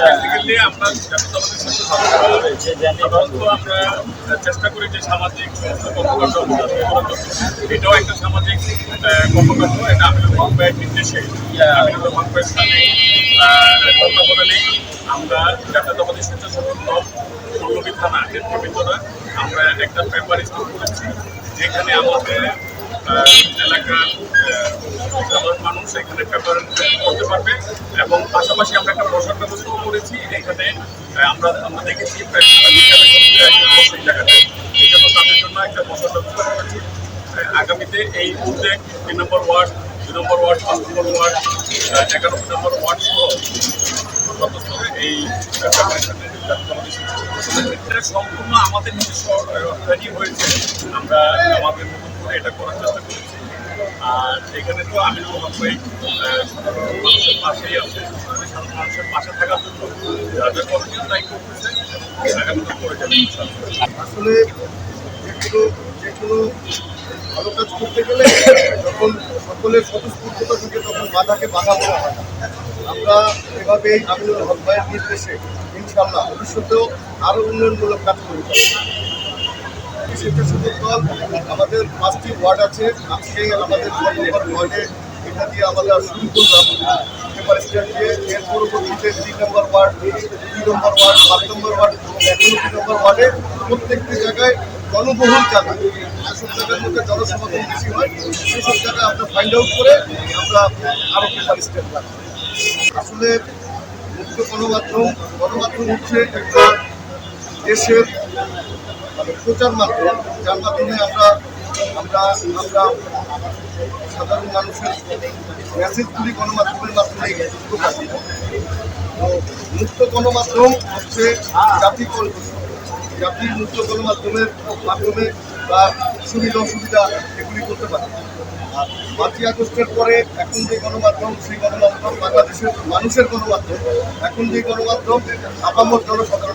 Basically ছাত্র আমরা চেষ্টা করি যে সামাজিক কর্মকাণ্ড এটাও একটা সামাজিক কর্মকাণ্ড। এটা আমিনুল হক ভাইয়ের নির্দেশে, আমিনুল হক ভাইয়ের সাথে তত্ত্বাবধানে আমরা জাতীয়তাবাদী স্বেচ্ছাসেবক দল পল্লবী থানা নেতৃবৃন্দরা আমরা একটা পেপার স্কুল করেছি, যেখানে আমাদের এলাকার সাধারণ পেপার করতে পারবে। এবং পাশাপাশি আমরা একটা বসার ব্যবস্থাও করেছি, এখানে আমরা আমরা দেখেছি এই জন্য তাদের জন্য একটা বসার ব্যবস্থা করেছি আগামীতে এই উদ্যোগ তিন নম্বর ওয়ার্ড, দুই নম্বর ওয়ার্ড, পাঁচ নম্বর ওয়ার্ড এগারো নম্বর ওয়ার্ড সহ এই সম্পূর্ণ আমাদের নিজস্ব হয়েছে। আমরা আমাদের মতন করে এটা করার চেষ্টা করেছি আর এখানে তো আমি হক ভাই সাধারণ মানুষের পাশেই আছে সাধারণ মানুষের পাশে থাকার জন্য। যাদের করণীয় তাই করতেছে করে আসলে যেগুলো যেগুলো ভালো কাজ করতে গেলে যখন সকলের স্বতঃস্ফূর্ততা থাকে, তখন বাধাকে বাধা বলা হয় আমরা এভাবেই আমিনুল হক ভাইয়ের নির্দেশে ইনশাল্লাহ ভবিষ্যতেও আরও উন্নয়নমূলক কাজ করে যাব স্বেচ্ছাসেবক দল আমাদের পাঁচটি ওয়ার্ড আছে আজকে আমাদের ওয়ার্ডে এটা দিয়ে আমরা শুরু করলাম পেপার স্ট্যান্ড দিয়ে এর পরবর্তীতে তিন নম্বর ওয়ার্ড, দুই নম্বর ওয়ার্ড সাত নম্বর ওয়ার্ড এখনও তিন নম্বর ওয়ার্ডে প্রত্যেকটি জায়গায় জনবহুল জায়গা। যেসব জায়গার মধ্যে জনসমাগম বেশি হয়, সেসব জায়গায় আমরা ফাইন্ড আউট করে আমরা আরও পেপার স্ট্যান্ড রাখব আসলে মুক্ত গণমাধ্যম গণমাধ্যম হচ্ছে একটা দেশের মানে প্রচার মাধ্যম যার মাধ্যমে আমরা আমরা আমরা সাধারণ মানুষের মেসেজগুলি গণমাধ্যমের মাধ্যমে। মুক্ত গণমাধ্যম হচ্ছে জাতি কল্প জাতি মুক্ত গণমাধ্যমের মাধ্যমে বা সুবিধা, অসুবিধা এগুলি করতে পারে আর পাঁচই আগস্টের পরে এখন যে গণমাধ্যম, সেই গণমাধ্যম বাংলাদেশের মানুষের গণমাধ্যম, এখন যে গণমাধ্যম, আপামর গণমাধ্যম